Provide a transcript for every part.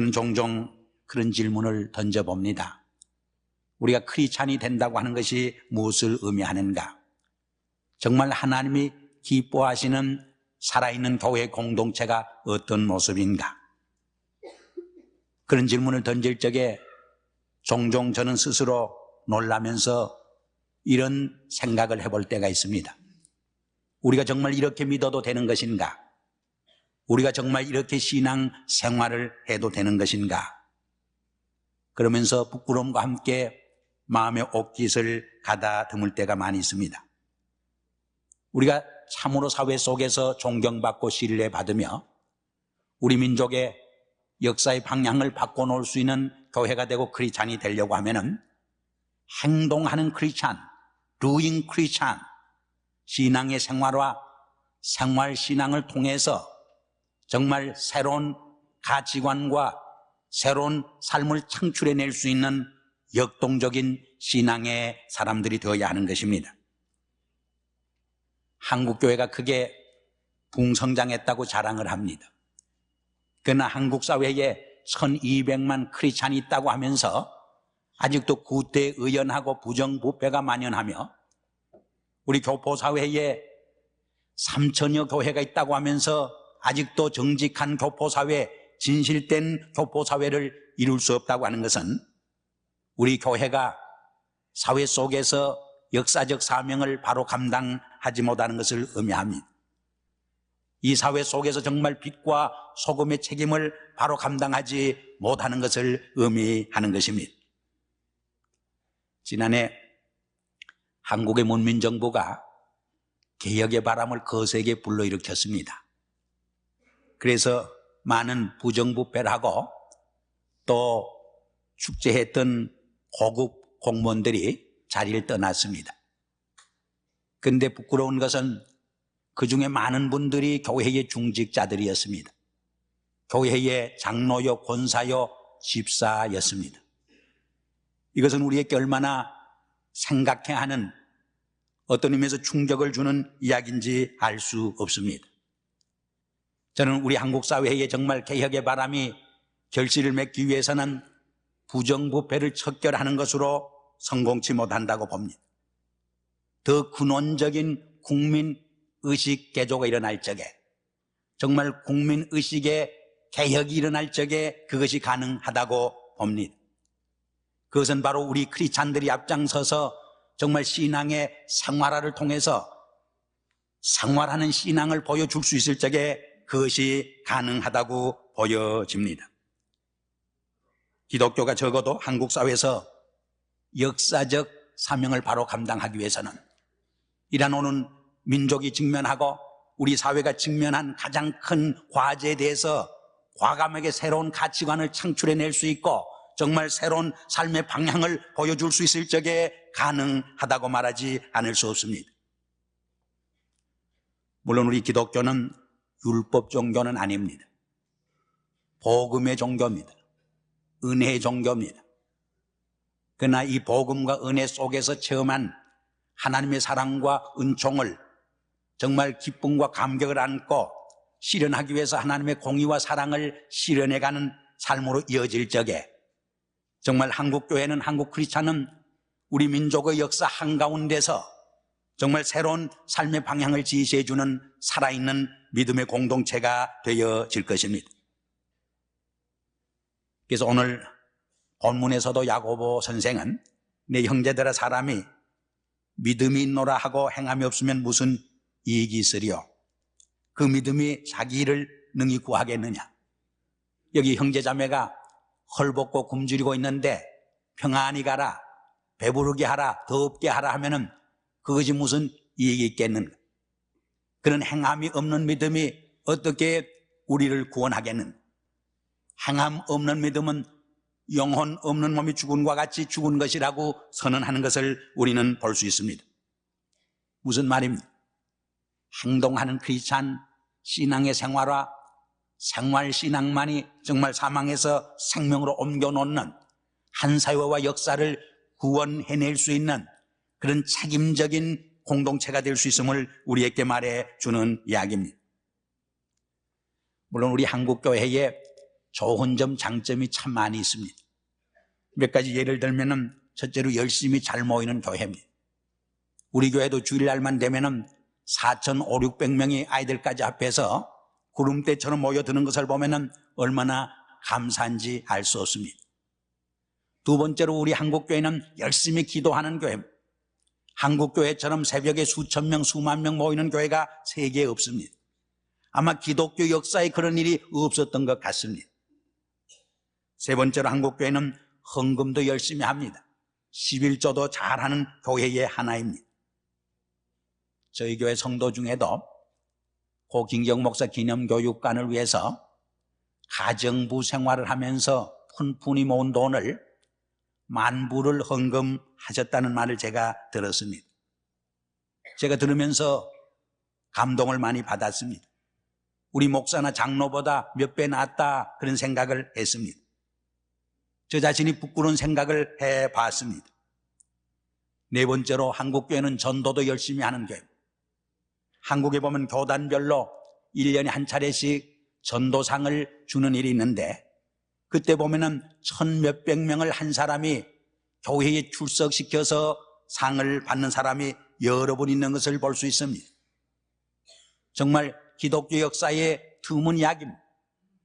저는 종종 그런 질문을 던져봅니다. 우리가 크리찬이 된다고 하는 것이 무엇을 의미하는가? 정말 하나님이 기뻐하시는 살아있는 교회 공동체가 어떤 모습인가? 그런 질문을 던질 적에 종종 저는 스스로 놀라면서 이런 생각을 해볼 때가 있습니다. 우리가 정말 이렇게 믿어도 되는 것인가? 우리가 정말 이렇게 신앙 생활을 해도 되는 것인가? 그러면서 부끄러움과 함께 마음의 옥깃을 가다듬을 때가 많이 있습니다. 우리가 참으로 사회 속에서 존경받고 신뢰받으며 우리 민족의 역사의 방향을 바꿔놓을 수 있는 교회가 되고 크리찬이 되려고 하면은 행동하는 크리찬, doing 크리찬, 신앙의 생활과 생활 신앙을 통해서 정말 새로운 가치관과 새로운 삶을 창출해낼 수 있는 역동적인 신앙의 사람들이 되어야 하는 것입니다. 한국교회가 크게 붕성장했다고 자랑을 합니다. 그러나 한국 사회에 1200만 크리스찬이 있다고 하면서 아직도 구태 의연하고 부정부패가 만연하며 우리 교포사회에 3천여 교회가 있다고 하면서 아직도 정직한 교포사회, 진실된 교포사회를 이룰 수 없다고 하는 것은 우리 교회가 사회 속에서 역사적 사명을 바로 감당하지 못하는 것을 의미합니다. 이 사회 속에서 정말 빛과 소금의 책임을 바로 감당하지 못하는 것을 의미하는 것입니다. 지난해 한국의 문민정부가 개혁의 바람을 거세게 불러일으켰습니다. 그래서 많은 부정부패를 하고 또 축제했던 고급 공무원들이 자리를 떠났습니다. 근데 부끄러운 것은 그 중에 많은 분들이 교회의 중직자들이었습니다. 교회의 장로요, 권사요, 집사였습니다. 이것은 우리에게 얼마나 생각해야 하는 어떤 의미에서 충격을 주는 이야기인지 알 수 없습니다. 저는 우리 한국 사회에 정말 개혁의 바람이 결실을 맺기 위해서는 부정부패를 척결하는 것으로 성공치 못한다고 봅니다. 더 근원적인 국민 의식 개조가 일어날 적에 정말 국민 의식의 개혁이 일어날 적에 그것이 가능하다고 봅니다. 그것은 바로 우리 크리스찬들이 앞장서서 정말 신앙의 생활화를 통해서 생활하는 신앙을 보여줄 수 있을 적에 그것이 가능하다고 보여집니다. 기독교가 적어도 한국 사회에서 역사적 사명을 바로 감당하기 위해서는 이란 오는 민족이 직면하고 우리 사회가 직면한 가장 큰 과제에 대해서 과감하게 새로운 가치관을 창출해낼 수 있고 정말 새로운 삶의 방향을 보여줄 수 있을 적에 가능하다고 말하지 않을 수 없습니다. 물론 우리 기독교는 율법 종교는 아닙니다. 복음의 종교입니다. 은혜의 종교입니다. 그러나 이 복음과 은혜 속에서 체험한 하나님의 사랑과 은총을 정말 기쁨과 감격을 안고 실현하기 위해서 하나님의 공의와 사랑을 실현해가는 삶으로 이어질 적에 정말 한국교회는 한국 크리스찬은 우리 민족의 역사 한가운데서 정말 새로운 삶의 방향을 지시해주는 살아있는 믿음의 공동체가 되어질 것입니다. 그래서 오늘 본문에서도 야고보 선생은 내 형제들아 사람이 믿음이 있노라 하고 행함이 없으면 무슨 이익이 있으리요? 그 믿음이 자기 일을 능히 구하겠느냐? 여기 형제자매가 헐벗고 굶주리고 있는데 평안히 가라, 배부르게 하라, 더 없게 하라 하면은 그것이 무슨 이익이 있겠는가? 그런 행함이 없는 믿음이 어떻게 우리를 구원하겠는? 행함 없는 믿음은 영혼 없는 몸이 죽은과 같이 죽은 것이라고 선언하는 것을 우리는 볼 수 있습니다. 무슨 말입니까? 행동하는 크리스찬 신앙의 생활화 생활 신앙만이 정말 사망에서 생명으로 옮겨놓는 한 사회와 역사를 구원해낼 수 있는 그런 책임적인 공동체가 될 수 있음을 우리에게 말해 주는 이야기입니다. 물론 우리 한국 교회에 좋은 점, 장점이 참 많이 있습니다. 몇 가지 예를 들면은 첫째로 열심히 잘 모이는 교회입니다. 우리 교회도 주일날만 되면은 4천 5, 600명이 아이들까지 앞에서 구름대처럼 모여드는 것을 보면은 얼마나 감사한지 알 수 없습니다. 두 번째로 우리 한국 교회는 열심히 기도하는 교회입니다. 한국교회처럼 새벽에 수천 명, 수만 명 모이는 교회가 세계에 없습니다. 아마 기독교 역사에 그런 일이 없었던 것 같습니다. 세 번째로 한국교회는 헌금도 열심히 합니다. 11조도 잘하는 교회의 하나입니다. 저희 교회 성도 중에도 고 김경 목사 기념교육관을 위해서 가정부 생활을 하면서 푼푼히 모은 돈을 만부를 헌금하셨다는 말을 제가 들었습니다. 제가 들으면서 감동을 많이 받았습니다. 우리 목사나 장로보다 몇 배 낫다 그런 생각을 했습니다. 저 자신이 부끄러운 생각을 해 봤습니다. 네 번째로 한국교회는 전도도 열심히 하는 교회. 한국에 보면 교단별로 1년에 한 차례씩 전도상을 주는 일이 있는데 그때 보면은 천 몇백 명을 한 사람이 교회에 출석시켜서 상을 받는 사람이 여러 분 있는 것을 볼 수 있습니다. 정말 기독교 역사의 드문 이야기입니다.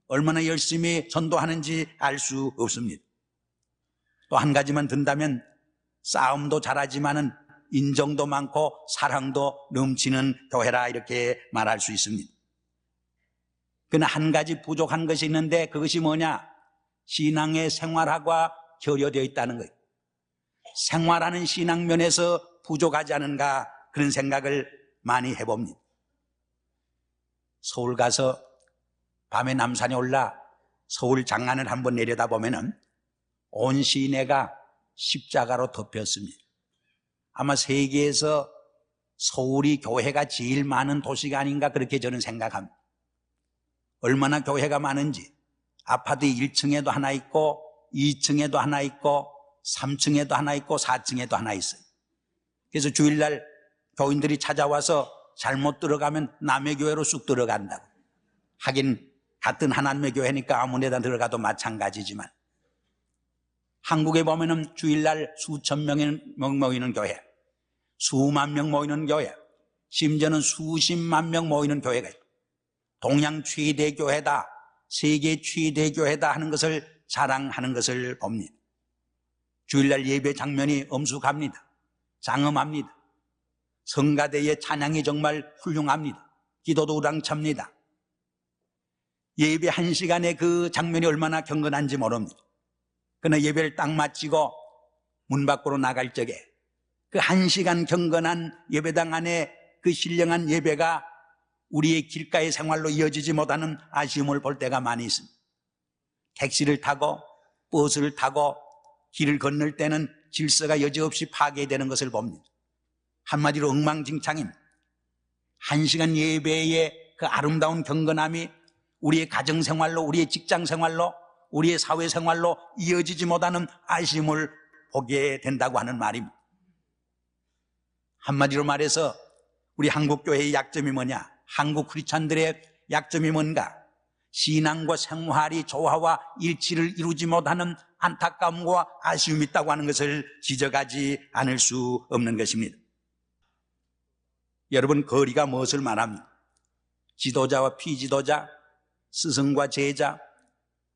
얼마나 열심히 전도하는지 알 수 없습니다. 또 한 가지만 든다면 싸움도 잘하지만은 인정도 많고 사랑도 넘치는 교회라 이렇게 말할 수 있습니다. 그러나 한 가지 부족한 것이 있는데 그것이 뭐냐? 신앙의 생활화가 결여되어 있다는 거예요. 생활하는 신앙 면에서 부족하지 않은가 그런 생각을 많이 해봅니다. 서울 가서 밤에 남산에 올라 서울 장안을 한번 내려다 보면은 온 시내가 십자가로 덮였습니다. 아마 세계에서 서울이 교회가 제일 많은 도시가 아닌가 그렇게 저는 생각합니다. 얼마나 교회가 많은지 아파트 1층에도 하나 있고 2층에도 하나 있고 3층에도 하나 있고 4층에도 하나 있어요. 그래서 주일날 교인들이 찾아와서 잘못 들어가면 남의 교회로 쑥 들어간다고. 하긴 같은 하나님의 교회니까 아무 데나 들어가도 마찬가지지만 한국에 보면은 주일날 수천 명이 모이는 교회, 수만 명 모이는 교회, 심지어는 수십만 명 모이는 교회가 있고 동양 최대 교회다, 세계 최대 교회다 하는 것을 자랑하는 것을 봅니다. 주일날 예배 장면이 엄숙합니다. 장엄합니다. 성가대의 찬양이 정말 훌륭합니다. 기도도 우랑찹니다. 예배 한 시간에 그 장면이 얼마나 경건한지 모릅니다. 그러나 예배를 딱 마치고 문 밖으로 나갈 적에 그 한 시간 경건한 예배당 안에 그 신령한 예배가 우리의 길가의 생활로 이어지지 못하는 아쉬움을 볼 때가 많이 있습니다. 택시를 타고 버스를 타고 길을 건널 때는 질서가 여지없이 파괴되는 것을 봅니다. 한마디로 엉망진창입니다. 한 시간 예배의 그 아름다운 경건함이 우리의 가정생활로, 우리의 직장생활로, 우리의 사회생활로 이어지지 못하는 아쉬움을 보게 된다고 하는 말입니다. 한마디로 말해서 우리 한국교회의 약점이 뭐냐? 한국 크리스찬들의 약점이 뭔가? 신앙과 생활이 조화와 일치를 이루지 못하는 안타까움과 아쉬움이 있다고 하는 것을 지적하지 않을 수 없는 것입니다. 여러분, 거리가 무엇을 말합니까? 지도자와 피지도자, 스승과 제자,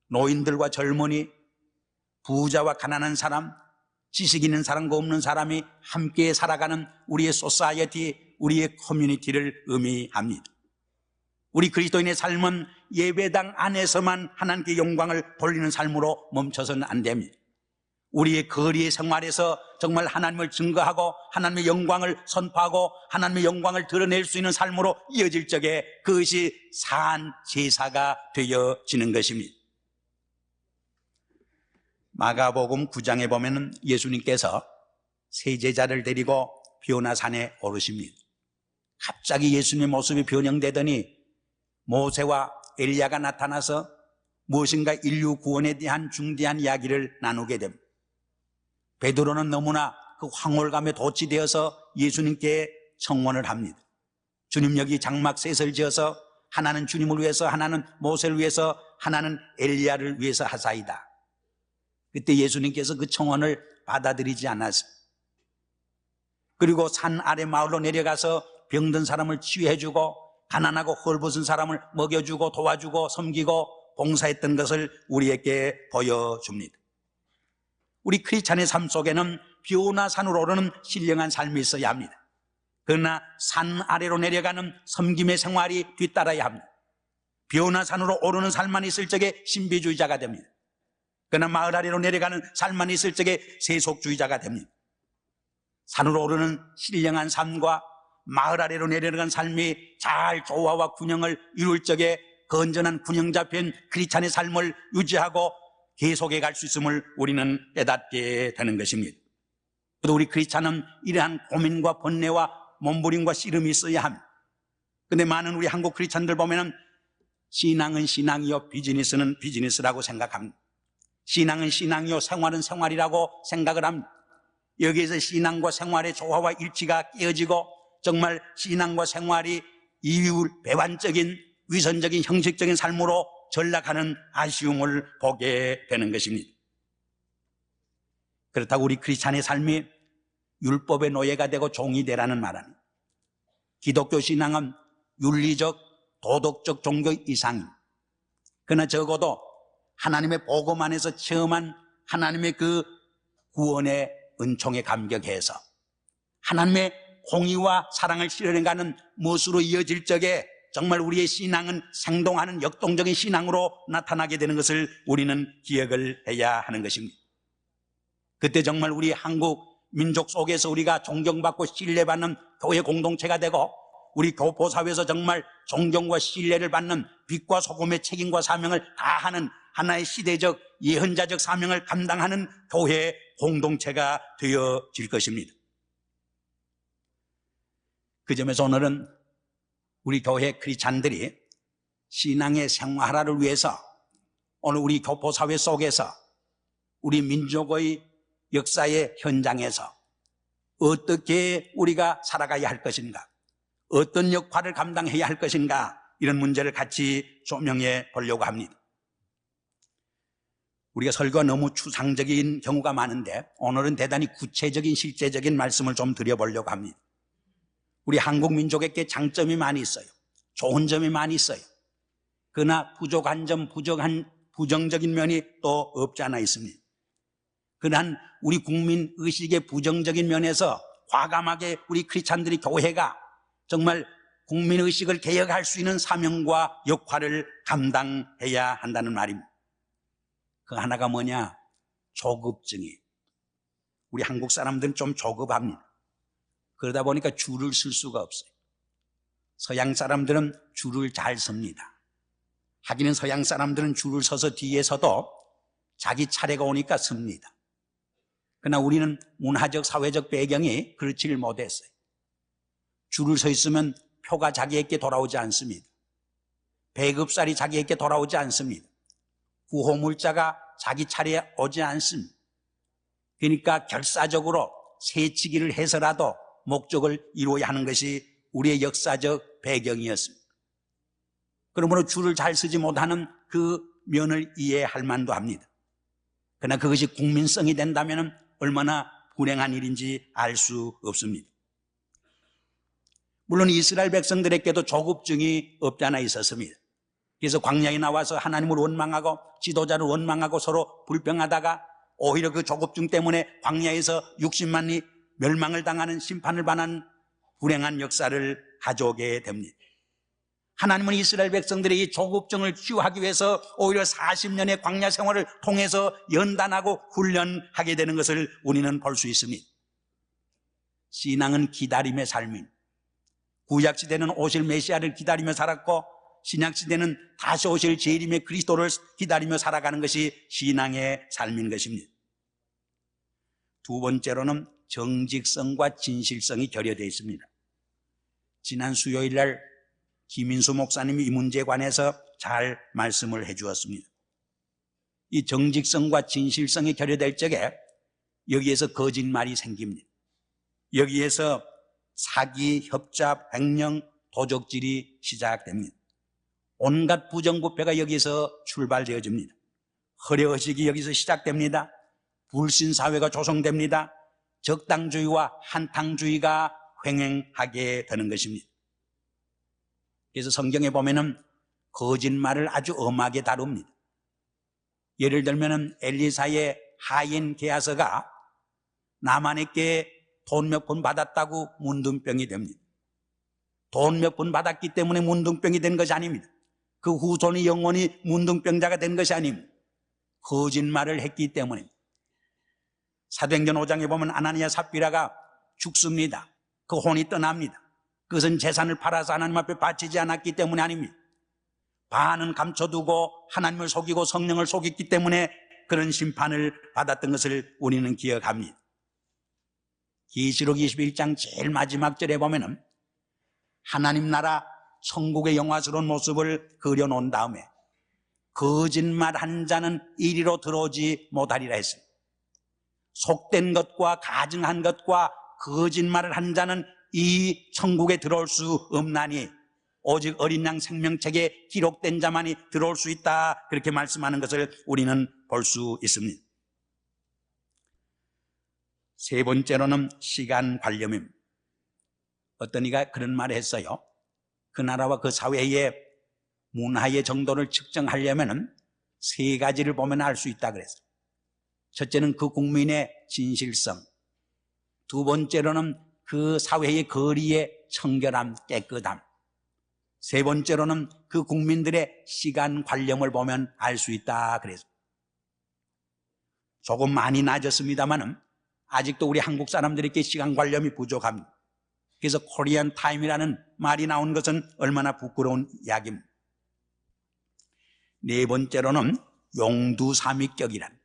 노인들과 젊은이, 부자와 가난한 사람, 지식 있는 사람과 없는 사람이 함께 살아가는 우리의 소사이어티, 우리의 커뮤니티를 의미합니다. 우리 그리스도인의 삶은 예배당 안에서만 하나님께 영광을 돌리는 삶으로 멈춰서는 안 됩니다. 우리의 거리의 생활에서 정말 하나님을 증거하고 하나님의 영광을 선포하고 하나님의 영광을 드러낼 수 있는 삶으로 이어질 적에 그것이 산 제사가 되어지는 것입니다. 마가복음 9장에 보면은 예수님께서 세 제자를 데리고 비오나 산에 오르십니다. 갑자기 예수님의 모습이 변형되더니 모세와 엘리야가 나타나서 무엇인가 인류 구원에 대한 중대한 이야기를 나누게 됩니다. 베드로는 너무나 그 황홀감에 도취되어서 예수님께 청원을 합니다. 주님 여기 장막 셋을 지어서 하나는 주님을 위해서, 하나는 모세를 위해서, 하나는 엘리야를 위해서 하사이다. 그때 예수님께서 그 청원을 받아들이지 않았습니다. 그리고 산 아래 마을로 내려가서 병든 사람을 치유해주고 가난하고 헐벗은 사람을 먹여주고 도와주고 섬기고 봉사했던 것을 우리에게 보여줍니다. 우리 크리스찬의 삶 속에는 비오나 산으로 오르는 신령한 삶이 있어야 합니다. 그러나 산 아래로 내려가는 섬김의 생활이 뒤따라야 합니다. 비오나 산으로 오르는 삶만 있을 적에 신비주의자가 됩니다. 그러나 마을 아래로 내려가는 삶만 있을 적에 세속주의자가 됩니다. 산으로 오르는 신령한 삶과 마을 아래로 내려가는 삶이 잘 조화와 균형을 이룰 적에 건전한 균형 잡힌 크리스찬의 삶을 유지하고 계속해 갈 수 있음을 우리는 깨닫게 되는 것입니다. 또 우리 크리스찬은 이러한 고민과 번뇌와 몸부림과 씨름이 있어야 합니다. 근데 많은 우리 한국 크리스찬들 보면은 신앙은 신앙이요 비즈니스는 비즈니스라고 생각합니다. 신앙은 신앙이요 생활은 생활이라고 생각을 합니다. 여기에서 신앙과 생활의 조화와 일치가 깨어지고 정말 신앙과 생활이 이율 배반적인 위선적인 형식적인 삶으로 전락하는 아쉬움을 보게 되는 것입니다. 그렇다고 우리 크리스찬의 삶이 율법의 노예가 되고 종이 되라는 말 아닙니다. 기독교 신앙은 윤리적, 도덕적 종교 이상입니다. 그러나 적어도 하나님의 복음 안에서 체험한 하나님의 그 구원의 은총에 감격해서 하나님의 공의와 사랑을 실현해가는 무엇으로 이어질 적에 정말 우리의 신앙은 생동하는 역동적인 신앙으로 나타나게 되는 것을 우리는 기억을 해야 하는 것입니다. 그때 정말 우리 한국 민족 속에서 우리가 존경받고 신뢰받는 교회 공동체가 되고 우리 교포사회에서 정말 존경과 신뢰를 받는 빛과 소금의 책임과 사명을 다하는 하나의 시대적 예언자적 사명을 감당하는 교회 공동체가 되어질 것입니다. 그 점에서 오늘은 우리 교회 크리스찬들이 신앙의 생활화를 위해서 오늘 우리 교포사회 속에서 우리 민족의 역사의 현장에서 어떻게 우리가 살아가야 할 것인가, 어떤 역할을 감당해야 할 것인가, 이런 문제를 같이 조명해 보려고 합니다. 우리가 설교가 너무 추상적인 경우가 많은데 오늘은 대단히 구체적인 실제적인 말씀을 좀 드려보려고 합니다. 우리 한국 민족에게 장점이 많이 있어요. 좋은 점이 많이 있어요. 그러나 부족한 점, 부족한 부정적인 면이 또 없지 않아 있습니다. 그러한 우리 국민 의식의 부정적인 면에서 과감하게 우리 크리스찬들이 교회가 정말 국민 의식을 개혁할 수 있는 사명과 역할을 감당해야 한다는 말입니다. 그 하나가 뭐냐? 조급증이. 우리 한국 사람들은 좀 조급합니다. 그러다 보니까 줄을 쓸 수가 없어요. 서양 사람들은 줄을 잘 섭니다. 하기는 서양 사람들은 줄을 서서 뒤에서도 자기 차례가 오니까 섭니다. 그러나 우리는 문화적, 사회적 배경이 그렇지를 못했어요. 줄을 서 있으면 표가 자기에게 돌아오지 않습니다. 배급살이 자기에게 돌아오지 않습니다. 구호물자가 자기 차례에 오지 않습니다. 그러니까 결사적으로 세치기를 해서라도 목적을 이루어야 하는 것이 우리의 역사적 배경이었습니다. 그러므로 줄을 잘 쓰지 못하는 그 면을 이해할 만도 합니다. 그러나 그것이 국민성이 된다면 얼마나 불행한 일인지 알 수 없습니다. 물론 이스라엘 백성들에게도 조급증이 없지 않아 있었습니다. 그래서 광야에 나와서 하나님을 원망하고 지도자를 원망하고 서로 불평하다가 오히려 그 조급증 때문에 광야에서 60만이 멸망을 당하는 심판을 받는 불행한 역사를 가져오게 됩니다. 하나님은 이스라엘 백성들의 이 조급증을 치유하기 위해서 오히려 40년의 광야 생활을 통해서 연단하고 훈련하게 되는 것을 우리는 볼 수 있습니다. 신앙은 기다림의 삶인 구약시대는 오실 메시아를 기다리며 살았고 신약시대는 다시 오실 재림의 그리스도를 기다리며 살아가는 것이 신앙의 삶인 것입니다. 두 번째로는 정직성과 진실성이 결여되어 있습니다. 지난 수요일 날 김인수 목사님이 이 문제에 관해서 잘 말씀을 해 주었습니다. 이 정직성과 진실성이 결여될 적에 여기에서 거짓말이 생깁니다. 여기에서 사기, 협잡, 횡령, 도적질이 시작됩니다. 온갖 부정부패가 여기서 출발되어집니다. 허례의식이 여기서 시작됩니다. 불신사회가 조성됩니다. 적당주의와 한탕주의가 횡행하게 되는 것입니다. 그래서 성경에 보면은 거짓말을 아주 엄하게 다룹니다. 예를 들면은 엘리사의 하인 게하서가 나만에게 돈 몇 푼 받았다고 문둥병이 됩니다. 돈 몇 푼 받았기 때문에 문둥병이 된 것이 아닙니다. 그 후손이 영원히 문둥병자가 된 것이 아닙니다. 거짓말을 했기 때문에 사도행전 5장에 보면 아나니아 삽비라가 죽습니다. 그 혼이 떠납니다. 그것은 재산을 팔아서 하나님 앞에 바치지 않았기 때문에 아닙니다. 반은 감춰두고 하나님을 속이고 성령을 속였기 때문에 그런 심판을 받았던 것을 우리는 기억합니다. 기시록 21장 제일 마지막 절에 보면은 하나님 나라 천국의 영화스러운 모습을 그려놓은 다음에 거짓말 한 자는 이리로 들어오지 못하리라 했습니다. 속된 것과 가증한 것과 거짓말을 한 자는 이 천국에 들어올 수 없나니 오직 어린 양 생명책에 기록된 자만이 들어올 수 있다 그렇게 말씀하는 것을 우리는 볼 수 있습니다. 세 번째로는 시간 관념입니다. 어떤 이가 그런 말을 했어요. 그 나라와 그 사회의 문화의 정도를 측정하려면 세 가지를 보면 알 수 있다 그랬어요. 첫째는 그 국민의 진실성. 두 번째로는 그 사회의 거리의 청결함, 깨끗함. 세 번째로는 그 국민들의 시간 관념을 보면 알 수 있다 그래서 조금 많이 낮았습니다만은 아직도 우리 한국 사람들에게 시간 관념이 부족합니다. 그래서 코리안 타임이라는 말이 나온 것은 얼마나 부끄러운 이야기입니다. 네 번째로는 용두삼위격이란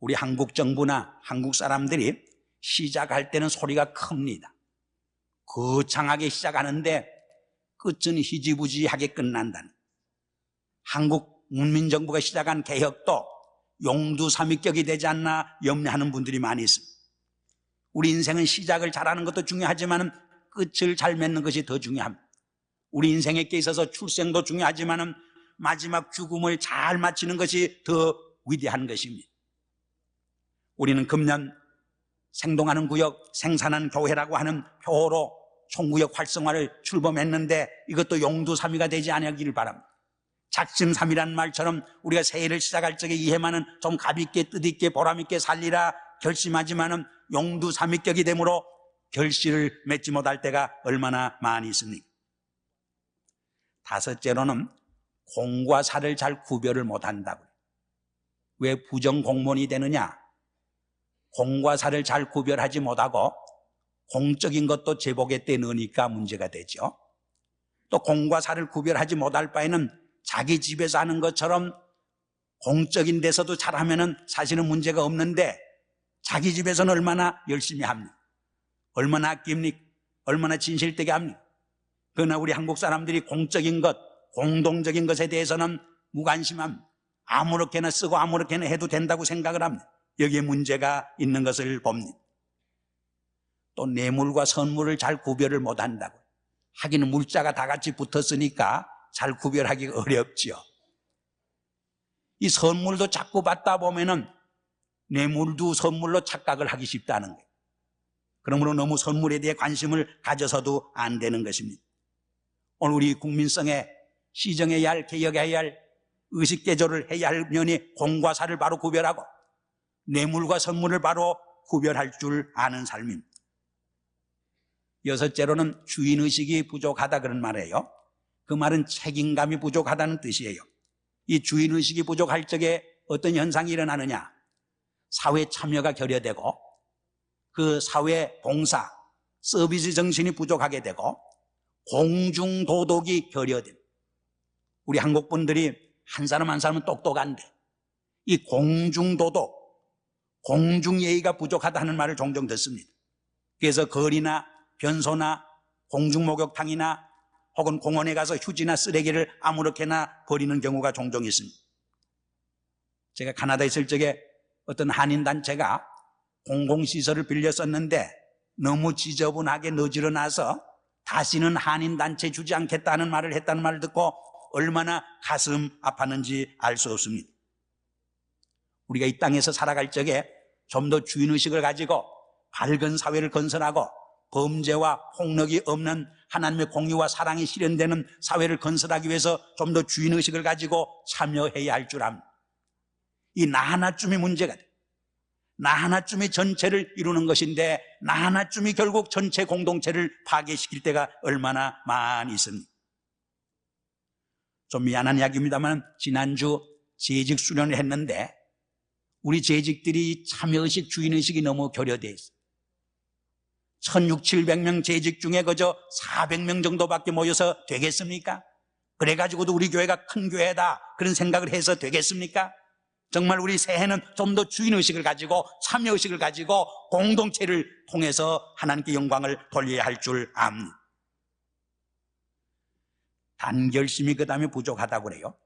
우리 한국 정부나 한국 사람들이 시작할 때는 소리가 큽니다. 거창하게 시작하는데 끝은 희지부지하게 끝난다는. 한국 문민정부가 시작한 개혁도 용두삼위격이 되지 않나 염려하는 분들이 많이 있습니다. 우리 인생은 시작을 잘하는 것도 중요하지만 끝을 잘 맺는 것이 더 중요합니다. 우리 인생에게 있어서 출생도 중요하지만 마지막 죽음을 잘 마치는 것이 더 위대한 것입니다. 우리는 금년 생동하는 구역 생산한 교회라고 하는 표어로 총구역 활성화를 출범했는데 이것도 용두삼위가 되지 않기를 바랍니다. 작심삼이란 말처럼 우리가 새해를 시작할 적에 이해만은 좀 가볍게 뜻있게 보람있게 살리라 결심하지만은 용두삼위격이 되므로 결실을 맺지 못할 때가 얼마나 많이 있습니까? 다섯째로는 공과 사를 잘 구별을 못한다고. 왜 부정 공무원이 되느냐? 공과 사를 잘 구별하지 못하고 공적인 것도 제복에 때 넣으니까 문제가 되죠. 또 공과 사를 구별하지 못할 바에는 자기 집에서 하는 것처럼 공적인 데서도 잘하면은 사실은 문제가 없는데 자기 집에서는 얼마나 열심히 합니까? 얼마나 아낍니까? 얼마나 진실되게 합니까? 그러나 우리 한국 사람들이 공적인 것, 공동적인 것에 대해서는 무관심함, 아무렇게나 쓰고 아무렇게나 해도 된다고 생각을 합니다. 여기에 문제가 있는 것을 봅니다. 또 뇌물과 선물을 잘 구별을 못 한다고. 하기는 물자가 다 같이 붙었으니까 잘 구별하기 어렵지요. 이 선물도 자꾸 받다 보면은 뇌물도 선물로 착각을 하기 쉽다는 거예요. 그러므로 너무 선물에 대해 관심을 가져서도 안 되는 것입니다. 오늘 우리 국민성에 시정해야 할, 개혁해야 할, 의식개조를 해야 할 면이 공과 사를 바로 구별하고 뇌물과 선물을 바로 구별할 줄 아는 삶입니다. 여섯째로는 주인의식이 부족하다 그런 말이에요. 그 말은 책임감이 부족하다는 뜻이에요. 이 주인의식이 부족할 적에 어떤 현상이 일어나느냐? 사회 참여가 결여되고 그 사회 봉사, 서비스 정신이 부족하게 되고 공중도덕이 결여됩니다. 우리 한국 분들이 한 사람 한 사람은 똑똑한데 이 공중도덕, 공중예의가 부족하다 는 말을 종종 듣습니다. 그래서 거리나 변소나 공중목욕탕이나 혹은 공원에 가서 휴지나 쓰레기를 아무렇게나 버리는 경우가 종종 있습니다. 제가 카나다에 있을 적에 어떤 한인단체가 공공시설을 빌려 썼는데 너무 지저분하게 너지러나서 다시는 한인단체 주지 않겠다는 말을 했다는 말을 듣고 얼마나 가슴 아팠는지 알 수 없습니다. 우리가 이 땅에서 살아갈 적에 좀 더 주인의식을 가지고 밝은 사회를 건설하고 범죄와 폭력이 없는 하나님의 공의와 사랑이 실현되는 사회를 건설하기 위해서 좀 더 주인의식을 가지고 참여해야 할 줄 압니다. 이 나 하나쯤이 문제가 돼. 나 하나쯤이 전체를 이루는 것인데 나 하나쯤이 결국 전체 공동체를 파괴시킬 때가 얼마나 많이 있습니다. 좀 미안한 이야기입니다만 지난주 재직 수련을 했는데 우리 재직들이 참여의식, 주인의식이 너무 결여되어 있어요. 1600, 700명 재직 중에 그저 400명 정도밖에 모여서 되겠습니까? 그래가지고도 우리 교회가 큰 교회다 그런 생각을 해서 되겠습니까? 정말 우리 새해는 좀 더 주인의식을 가지고 참여의식을 가지고 공동체를 통해서 하나님께 영광을 돌려야 할 줄 압니다. 단결심이 그 다음에 부족하다고 그래요.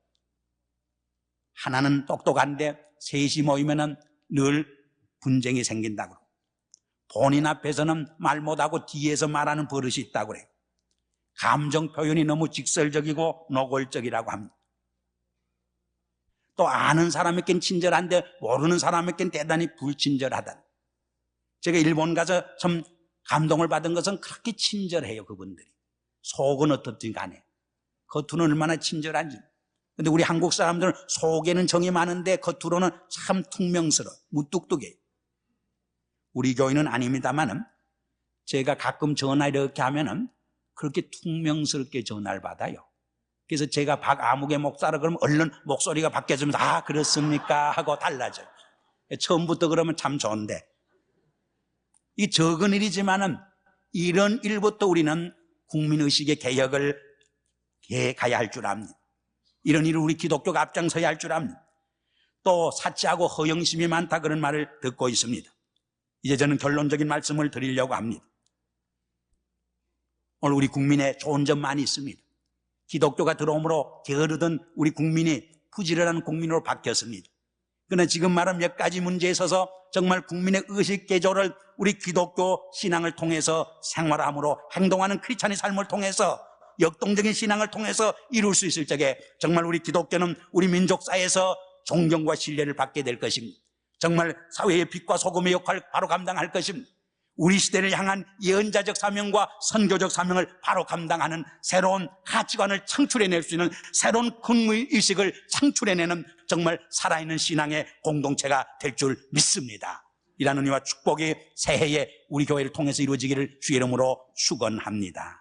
하나는 똑똑한데 셋이 모이면은 늘 분쟁이 생긴다고. 본인 앞에서는 말 못하고 뒤에서 말하는 버릇이 있다고 그래요. 감정 표현이 너무 직설적이고 노골적이라고 합니다. 또 아는 사람에겐 친절한데 모르는 사람에겐 대단히 불친절하다. 제가 일본 가서 참 감동을 받은 것은 그렇게 친절해요, 그분들이. 속은 어떻든 간에. 겉으로는 얼마나 친절한지. 근데 우리 한국 사람들은 속에는 정이 많은데 겉으로는 참 퉁명스러워, 무뚝뚝해. 우리 교회는 아닙니다만은 제가 가끔 전화 이렇게 하면은 그렇게 퉁명스럽게 전화를 받아요. 그래서 제가 박아무개 목사라 그러면 얼른 목소리가 바뀌어지면서 아 그렇습니까 하고 달라져요. 처음부터 그러면 참 좋은데 이 적은 일이지만은 이런 일부터 우리는 국민의식의 개혁을 해 가야 할 줄 압니다. 이런 일을 우리 기독교가 앞장서야 할 줄 압니다. 또 사치하고 허영심이 많다 그런 말을 듣고 있습니다. 이제 저는 결론적인 말씀을 드리려고 합니다. 오늘 우리 국민의 좋은 점 많이 있습니다. 기독교가 들어옴으로 게으르던 우리 국민이 부지런한 국민으로 바뀌었습니다. 그러나 지금 말한 몇 가지 문제에 있어서 정말 국민의 의식 개조를 우리 기독교 신앙을 통해서 생활함으로 행동하는 크리스찬의 삶을 통해서 역동적인 신앙을 통해서 이룰 수 있을 적에 정말 우리 기독교는 우리 민족사에서 존경과 신뢰를 받게 될 것입니다. 정말 사회의 빛과 소금의 역할을 바로 감당할 것입니다. 우리 시대를 향한 예언자적 사명과 선교적 사명을 바로 감당하는 새로운 가치관을 창출해낼 수 있는 새로운 근무의 의식을 창출해내는 정말 살아있는 신앙의 공동체가 될 줄 믿습니다. 이라는 의와 축복이 새해에 우리 교회를 통해서 이루어지기를 주의 이름으로 축원합니다.